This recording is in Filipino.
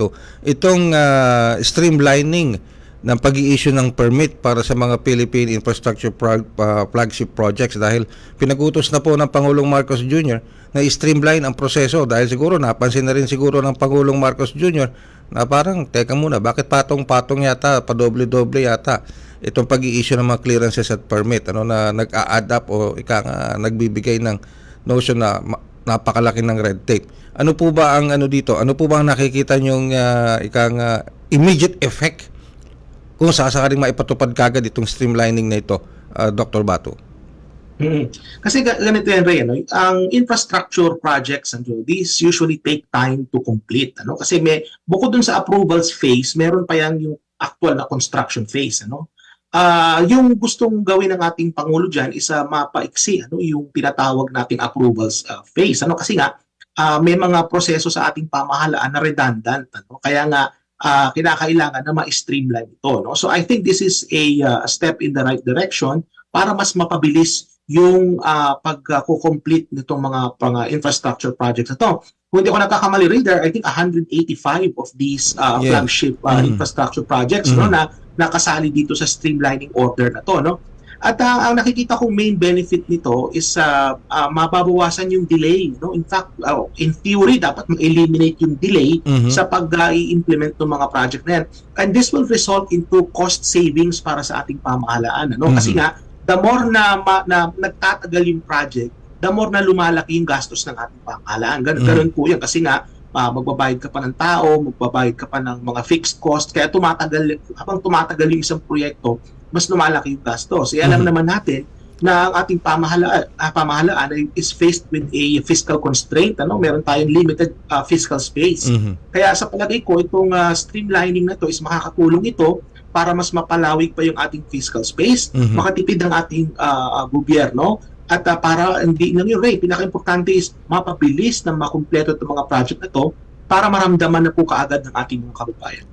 to itong ah, streamlining ng pag issue ng permit para sa mga Philippine infrastructure pro- ah, flagship projects dahil pinagutos na po ng Pangulong Marcos Jr. na i-streamline ang proseso dahil siguro napansin na rin siguro ng Pangulong Marcos Jr. na parang teka muna bakit patong-patong yata padoble-doble yata itong pag issue ng mga clearances at permit ano na nag-a-add up o ika nga nagbibigay ng notion na napakalaki ng red tape. Ano po ba ang ano dito? Ano po ba ang nakikita nyong uh, ikang ah, immediate effect kung sasakaling maipatupad kagad itong streamlining na ito, ah, Dr. Bato? Mm. Kasi ga- ganito yan, Ray, ano? ang infrastructure projects, ano, these usually take time to complete. Ano? Kasi may, bukod dun sa approvals phase, meron pa yan yung actual na construction phase. Ano? Ah, yung gustong gawin ng ating Pangulo dyan is uh, mapaiksi ano, yung tinatawag nating approvals ah, phase. Ano? Kasi nga, ah, may mga proseso sa ating pamahalaan na redundant. Ano? Kaya nga, ah, kinakailangan na ma-streamline ito. No? So I think this is a ah, step in the right direction para mas mapabilis yung uh, pag-complete nitong mga mga infrastructure projects na to. Kung hindi ako nagkakamali, Raider, I think 185 of these uh, Yeah. flagship uh, Mhm. infrastructure projects no Mhm. na nakasali dito sa streamlining order na to, no? At uh, ang nakikita kong main benefit nito is uh, uh, mababawasan yung delay, no? In fact, uh, in theory dapat ma-eliminate yung delay Mhm. sa pag-i-implement ng mga project na yan. And this will result into cost savings para sa ating pamahalaan. Ano? Kasi Mhm. nga, the more na, ma, na nagtatagal yung project, the more na lumalaki yung gastos ng ating pamahalaan. Gan- Mhm. Ganun po yan. Kasi nga, ah, magbabayad ka pa ng tao, magbabayad ka pa ng mga fixed cost, kaya tumatagal, habang tumatagal yung isang proyekto, mas lumalaki yung gastos. Eh, alam Mhm. naman natin na ang ating pamahalaan, ah, pamahalaan ay- is faced with a fiscal constraint. Ano? Meron tayong limited ah, fiscal space. Mhm. Kaya sa palagay ko, itong ah, streamlining na to is makakatulong ito para mas mapalawig pa yung ating fiscal space, Mhm. makatipid ang ating ah, gobyerno, at ah, para hindi lang yun, Ray, pinaka-importante is mapabilis na makumpleto itong mga project na to para maramdaman na po kaagad ng ating mga kababayan.